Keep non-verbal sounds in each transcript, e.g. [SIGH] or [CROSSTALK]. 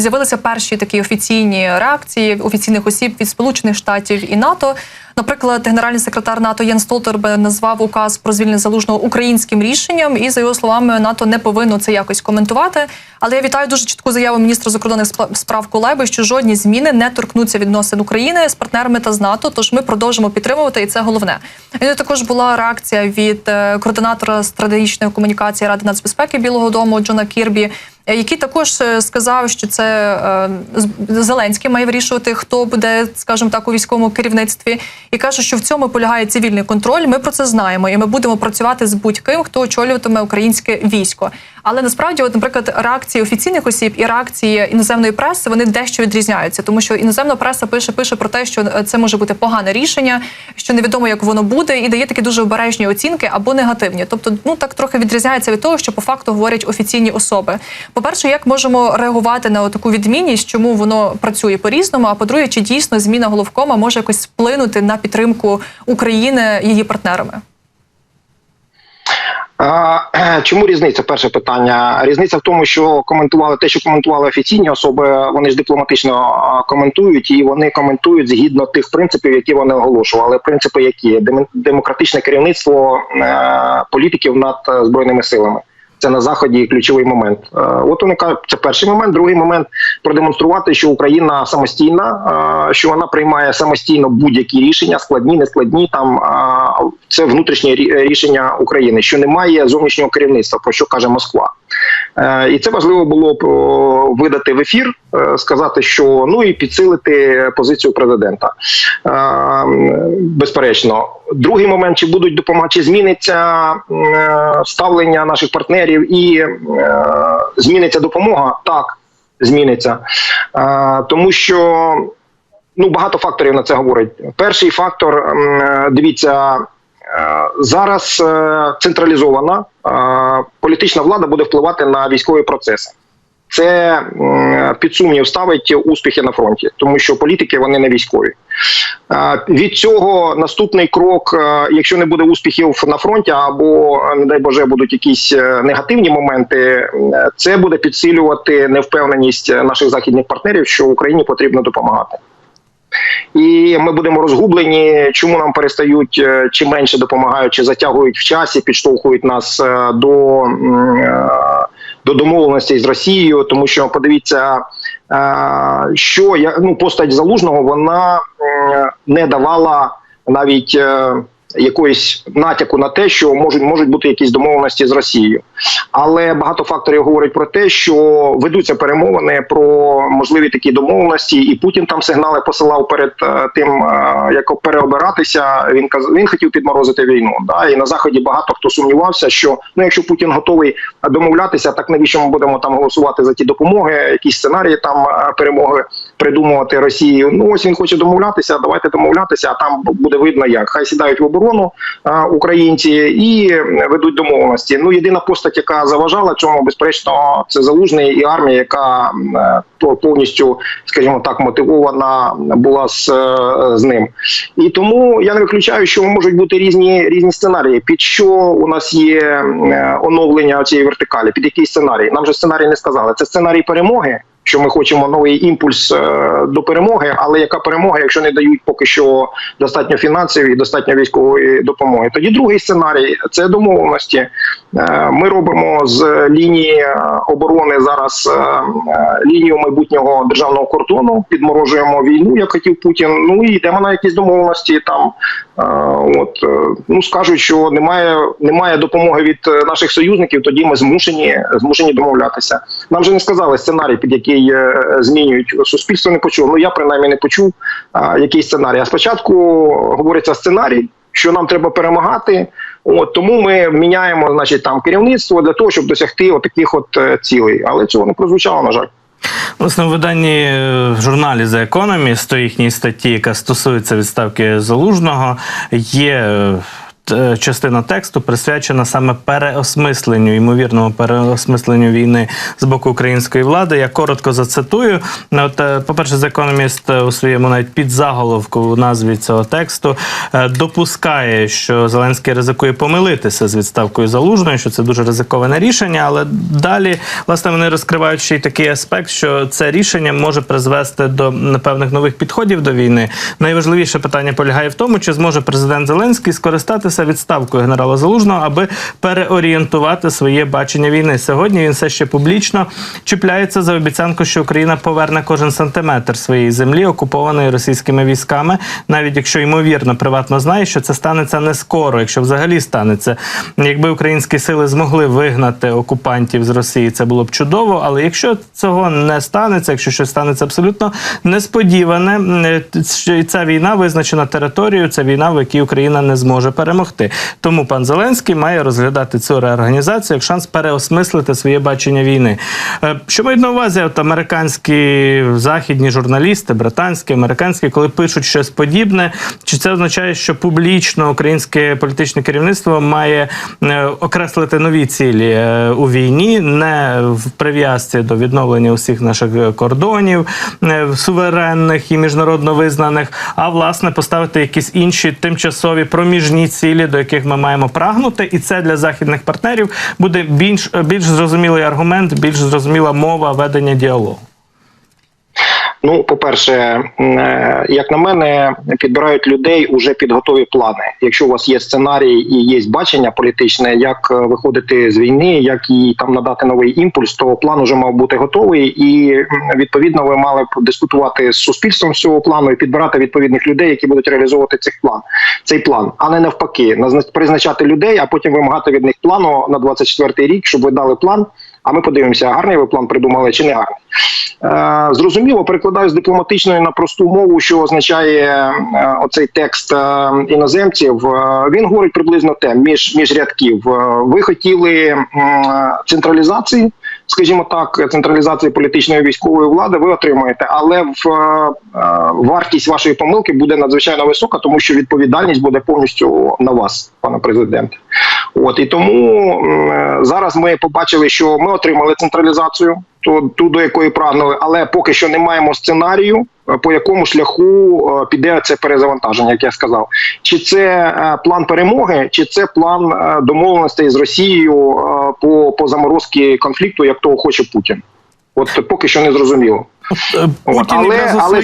з'явилися перші такі офіційні реакції офіційних осіб від Сполучених Штатів і НАТО. Наприклад, генеральний секретар НАТО Єн Столтербе назвав указ про звільнення залужного українським рішенням, і за його словами, НАТО не повинно це якось коментувати. Але я вітаю дуже чітку заяву міністра закордонних справ Кулеби, що жодні зміни не торкнуться відносин України з партнерами та з НАТО. Тож ми продовжимо підтримувати, і це головне. І також була реакція від е, координатора стратегічної комунікації Ради нацбезпеки Білого Дому Джона Кірбі, який також е, сказав, що це е, Зеленський має вирішувати, хто буде, скажімо так, у військовому керівництві, і каже, що в цьому полягає цивільний контроль. Ми про це знаємо, і ми будемо працювати з будь-ким, хто очолюватиме українське військо. Але насправді, от, наприклад, реакції офіційних осіб і реакції іноземної преси вони дещо відрізняються, тому що іноземна преса пише пише про те, що е, це може бути погане рішення, що невідомо, як воно буде, і дає такі дуже обережні оцінки або негативні. Тобто, ну так трохи відрізняється від того, що по факту говорять офіційні особи. По-перше, як можемо реагувати на таку відмінність, чому воно працює по-різному? А по-друге, чи дійсно зміна головкома може якось вплинути на підтримку України її партнерами? [CLEARS THROAT] Чому різниця? Перше питання. Різниця в тому, що коментували те, що коментували офіційні особи. Вони ж дипломатично коментують, і вони коментують згідно тих принципів, які вони оголошували. Принципи, які демократичне керівництво е, політиків над е, збройними силами. Це на заході ключовий момент. Е, От вони кажуть, це перший момент. Другий момент продемонструвати, що Україна самостійна, е, що вона приймає самостійно будь-які рішення, складні, нескладні. Там це внутрішнє рішення України, що немає зовнішнього керівництва, про що каже Москва. Е, І це важливо було видати в ефір, сказати, що ну і підсилити позицію президента. Е, Безперечно, другий момент: чи будуть допомагати, чи зміниться е, ставлення наших партнерів і е, зміниться допомога? Так, зміниться, Е, тому що. Ну, багато факторів на це говорить. Перший фактор, дивіться, е, зараз е, централізована е, політична влада буде впливати на військові процеси. Це під сумнів ставить успіхи на фронті, тому що політики вони не військові. Від цього наступний крок, е, якщо не буде успіхів на фронті, або не дай Боже, будуть якісь е, негативні моменти, е, це буде підсилювати невпевненість наших західних партнерів, що Україні потрібно допомагати. І ми будемо розгублені, чому нам перестають чи менше допомагають, чи затягують в часі, підштовхують нас до, до домовленостей з Росією, тому що подивіться, е, що я ну постать залужного вона не давала навіть. Якоїсь натяку на те, що можуть можуть бути якісь домовленості з Росією, але багато факторів говорять про те, що ведуться перемовини про можливі такі домовленості, і Путін там сигнали посилав перед е, тим, е, як переобиратися. Він каз- він хотів підморозити війну. Да, і на заході багато хто сумнівався, що ну, якщо Путін готовий домовлятися, так навіщо ми будемо там голосувати за ті допомоги, якісь сценарії там е, перемоги придумувати Росію. Ну ось він хоче домовлятися. Давайте домовлятися, а там буде видно, як хай сідають в оборону е, українці і ведуть домовленості. Ну єдина постать, яка заважала цьому, безперечно, це залужний і армія, яка м, е, повністю, скажімо так, мотивована була з, е, з ним. І тому я не виключаю, що можуть бути різні різні сценарії. Під що у нас є е, оновлення цієї вертикалі? Під який сценарій? Нам же сценарій не сказали. Це сценарій перемоги. Що ми хочемо новий імпульс е, до перемоги, але яка перемога, якщо не дають поки що достатньо фінансів і достатньо військової допомоги? Тоді другий сценарій це домовленості. Е, Ми робимо з лінії е, оборони зараз лінію майбутнього державного кордону, підморожуємо війну, як хотів Путін. Ну і йдемо на якісь домовленості. Там от е, ну скажуть, що немає, немає допомоги від е, наших союзників. Тоді ми змушені змушені домовлятися. Нам же не сказали сценарій, під який е, змінюють суспільство. Не почув. Ну я принаймні не почув який сценарій. А спочатку говориться сценарій, що нам треба перемагати. От тому ми міняємо, значить, там керівництво для того, щоб досягти отаких от цілей. Але цього не прозвучало, на жаль. Власне, в виданні е, в журналі The Economist, у їхній статті, яка стосується відставки залужного, є е, частина тексту присвячена саме переосмисленню, ймовірному переосмисленню війни з боку української влади. Я коротко зацитую. Ну, От, е, по-перше, з економіст у своєму навіть підзаголовку у назві цього тексту е, допускає, що Зеленський ризикує помилитися з відставкою залужної, що це дуже ризиковане рішення. Але далі, власне, вони розкривають ще й такий аспект, що це рішення може призвести до певних нових підходів до війни. Найважливіше питання полягає в тому, чи зможе президент Зеленський скористатися відставкою генерала Залужного, аби переорієнтувати своє бачення війни. Сьогодні він все ще публічно чіпляється за обіцянку, що Україна поверне кожен сантиметр своєї землі, окупованої російськими військами, навіть якщо ймовірно приватно знає, що це станеться не скоро, якщо взагалі станеться. Якби українські сили змогли вигнати окупантів з Росії, це було б чудово. Але якщо цього не станеться, якщо щось станеться абсолютно несподіване, е, ця війна визначена територією, це війна, в якій Україна не зможе перемогти. Тому пан Зеленський має розглядати цю реорганізацію як шанс переосмислити своє бачення війни. Е, Що мають на увазі от американські західні журналісти, британські, американські, коли пишуть щось подібне, чи це означає, що публічно українське політичне керівництво має е, окреслити нові цілі е, у війні, не в прив'язці до відновлення усіх наших кордонів суверенних і міжнародно визнаних, а власне поставити якісь інші тимчасові проміжні цілі, до яких ми маємо прагнути, і це для західних партнерів буде більш більш зрозумілий аргумент, більш зрозуміла мова ведення діалогу. Ну, по-перше, е, як на мене, підбирають людей уже під готові плани. Якщо у вас є сценарій і є бачення політичне, як е, виходити з війни, як їй там надати новий імпульс, то план уже мав бути готовий, і відповідно ви мали б дискутувати з суспільством з цього плану і підбирати відповідних людей, які будуть реалізовувати цей план. Цей план, а не навпаки, призначати людей, а потім вимагати від них плану на 24-й рік, щоб ви дали план. А ми подивимося, гарний ви план придумали чи не гарний. Е, Зрозуміло, перекладаю з дипломатичної на просту мову, що означає е, оцей текст е, іноземців. Е, Він говорить приблизно те між, між рядків. Е, Ви хотіли е, централізації, скажімо так, централізації політичної військової влади. Ви отримуєте, але в е, е, вартість вашої помилки буде надзвичайно висока, тому що відповідальність буде повністю на вас, пане президенте. От і тому е, зараз ми побачили, що ми отримали централізацію, то ту до якої прагнули, але поки що не маємо сценарію, по якому шляху піде це перезавантаження, як я сказав. Чи це план перемоги, чи це план домовленостей з Росією по, по заморозці конфлікту, як того хоче Путін? От поки що не зрозуміло. Путін але- але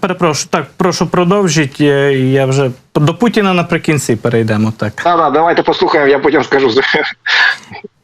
перепрошую. Так, прошу продовжіть. Я, я вже до Путіна наприкінці перейдемо. Так. Так, так, давайте послухаємо, я потім скажу.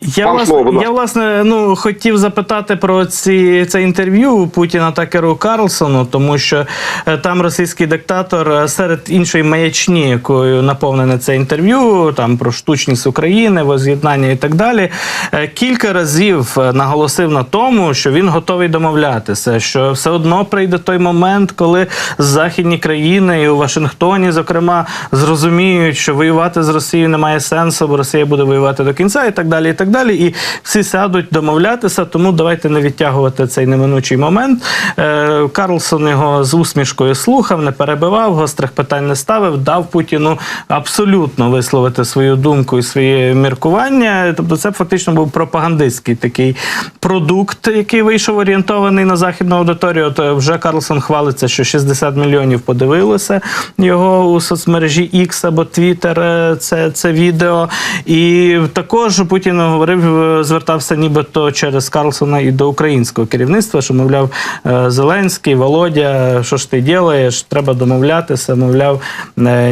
Я, власне, слово, я власне ну хотів запитати про ці це інтерв'ю Путіна Такеру Карлсону, тому що е, там російський диктатор е, серед іншої маячні, якою наповнене це інтерв'ю, там про штучність України, воз'єднання і так далі. е, Кілька разів наголосив на тому, що він готовий домовлятися, що все одно прийде той момент, коли західні країни і у Вашингтоні, зокрема, зрозуміють, що воювати з Росією немає сенсу, бо Росія буде воювати до кінця, і так далі. І так далі. І всі сядуть домовлятися. Тому давайте не відтягувати цей неминучий момент. Е, Карлсон його з усмішкою слухав, не перебивав, гострих питань не ставив, дав Путіну абсолютно висловити свою думку і своє міркування. Тобто, це фактично був пропагандистський такий продукт, який вийшов орієнтований на західну аудиторію. От е, вже Карлсон хвалиться, що 60 мільйонів подивилися його у соцмережі X або Twitter е, це, це відео. І також Путін говорив, е, звертався нібито через Карлсона і до українського керівництва, що мовляв е, Зеленський, Володя, що ж ти ділаєш? Треба домовлятися. Мовляв,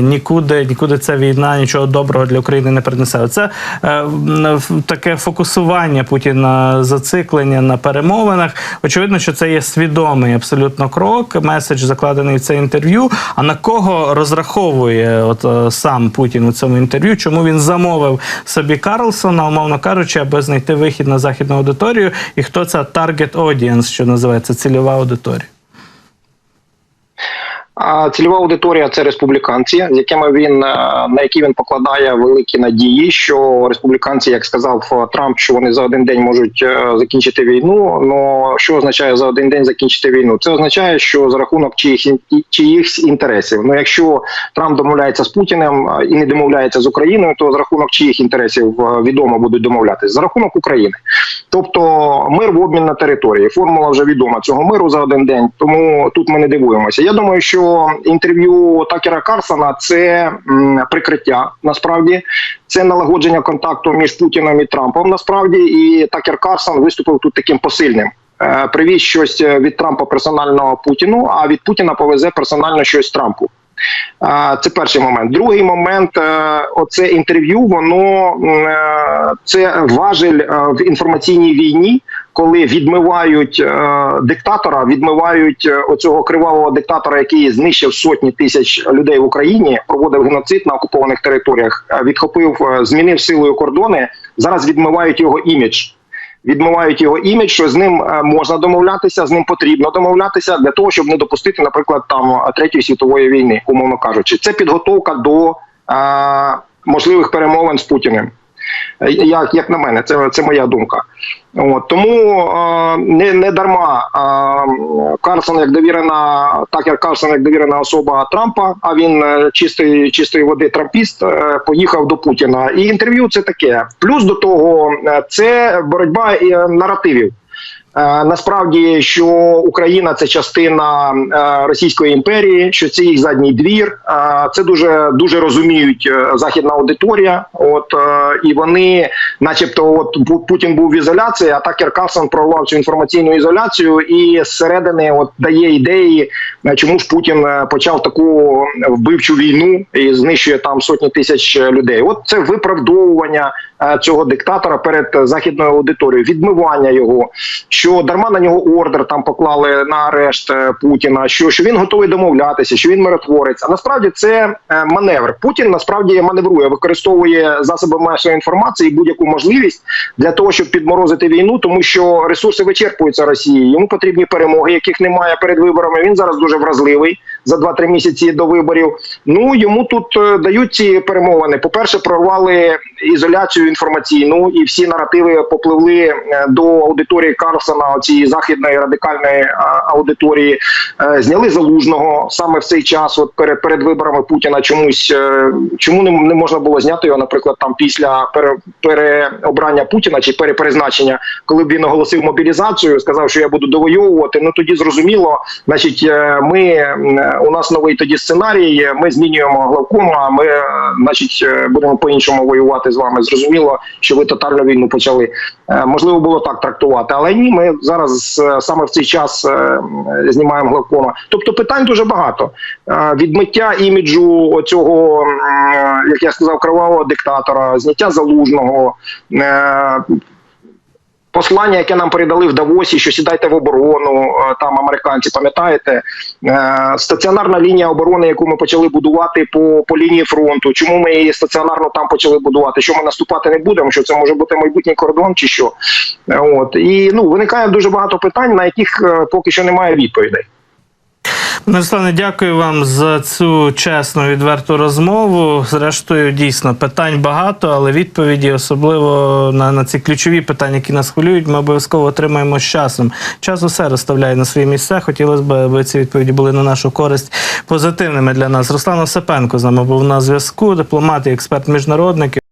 нікуди, нікуди ця війна нічого доброго для України не принесе. Це таке фокусування Путіна, зациклення на перемовинах. Очевидно, що це є свідомий абсолютно крок. Меседж закладений в це інтерв'ю. А на кого розраховує от е, сам Путін у цьому інтерв'ю? Чому він замовив собі Карлсона, умовно кажучи, аби знайти вихід на західну аудиторію? І хто ця target audience, що називається цільова аудиторія? А цільова аудиторія це республіканці, з якими він е, на які він покладає великі надії, що республіканці, як сказав е, Трамп, що вони за один день можуть е, закінчити війну. Ну що означає за один день закінчити війну? Це означає, що за рахунок чиїх чиїхсь інтересів. Ну якщо Трамп домовляється з Путіним і не домовляється з Україною, то за рахунок чиїх інтересів відомо будуть домовлятися за рахунок України. Тобто мир в обмін на території. Формула вже відома цього миру за один день. Тому тут ми не дивуємося. Я думаю, що інтерв'ю Такера Карсона це прикриття. Насправді це налагодження контакту між Путіним і Трампом. Насправді, і Такер Карсон виступив тут таким посильним. Е, Привіз щось від Трампа персонально Путіну, а від Путіна повезе персонально щось Трампу. Це перший момент. Другий момент, е, оце інтерв'ю, воно е, це важель е, в інформаційній війні, коли відмивають е, диктатора, відмивають е, оцього кривавого диктатора, який знищив сотні тисяч людей в Україні, проводив геноцид на окупованих територіях, е, відхопив, е, змінив силою кордони. Зараз відмивають його імідж відмивають його імідж, що з ним можна домовлятися, з ним потрібно домовлятися для того, щоб не допустити, наприклад, там третьої світової війни, умовно кажучи, це підготовка до е, можливих перемовин з Путіним. Як, як на мене, це, це моя думка. От тому е, не, не дарма е, Карсон як довірена, Такер Карсон як довірена особа Трампа, а він е, чистої, чистої води трампіст, е, поїхав до Путіна. І інтерв'ю це таке. Плюс до того, е, це боротьба е, наративів. Е, Насправді, що Україна це частина е, Російської імперії, що це їх задній двір. Е, Це дуже дуже розуміють західна аудиторія. От і вони, начебто, от Пу- Путін був в ізоляції, а Такер Карлсон прорвав цю інформаційну ізоляцію і зсередини от дає ідеї, чому ж Путін почав таку вбивчу війну і знищує там сотні тисяч людей. От це виправдовування цього диктатора перед західною аудиторією, відмивання його, що дарма на нього ордер там поклали на арешт е, Путіна, що, що він готовий домовлятися, що він миротворець. А насправді це е, маневр. Путін насправді маневрує, використовує засоби масової інформації будь-яку можливість для того, щоб підморозити війну, тому що ресурси вичерпуються Росії. Йому потрібні перемоги, яких немає перед виборами. Він зараз дуже вразливий за 2-3 місяці до виборів. Ну йому тут е, дають ці перемовини. По перше, прорвали ізоляцію інформаційну, і всі наративи попливли е, до аудиторії Карлсона, цієї західної радикальної е, аудиторії. Зняли залужного саме в цей час, от перед перед виборами Путіна. Чомусь чому не, не можна було зняти його, наприклад, там після пере, переобрання Путіна чи переперезначення, коли б він оголосив мобілізацію, сказав, що я буду довоювати. Ну тоді зрозуміло, значить, ми у нас новий тоді сценарій. Ми змінюємо главкома. Ми, е, значить, е, будемо по-іншому воювати з вами. Зрозуміло, що ви тотальну війну почали. Е, Можливо, було так трактувати, але ні, ми зараз саме в цей час знімаємо главкома. Тобто питань дуже багато. Відмиття іміджу оцього, як я сказав, кривавого диктатора, зняття залужного. Послання, яке нам передали в Давосі, що сідайте в оборону, е, там американці, пам'ятаєте, Е, стаціонарна лінія оборони, яку ми почали будувати по, по лінії фронту. Чому ми її стаціонарно там почали будувати? Що ми наступати не будемо? Що це може бути майбутній кордон, чи що? Е, От і ну виникає дуже багато питань, на яких поки що немає відповідей. Пане Руслане, дякую вам за цю чесну відверту розмову. Зрештою, дійсно, питань багато, але відповіді, особливо на, на ці ключові питання, які нас хвилюють, ми обов'язково отримаємо з часом. Час усе розставляє на свої місця. Хотілося б, аби ці відповіді були на нашу користь позитивними для нас. Руслан Осипенко з нами був на зв'язку, дипломат і експерт міжнародник.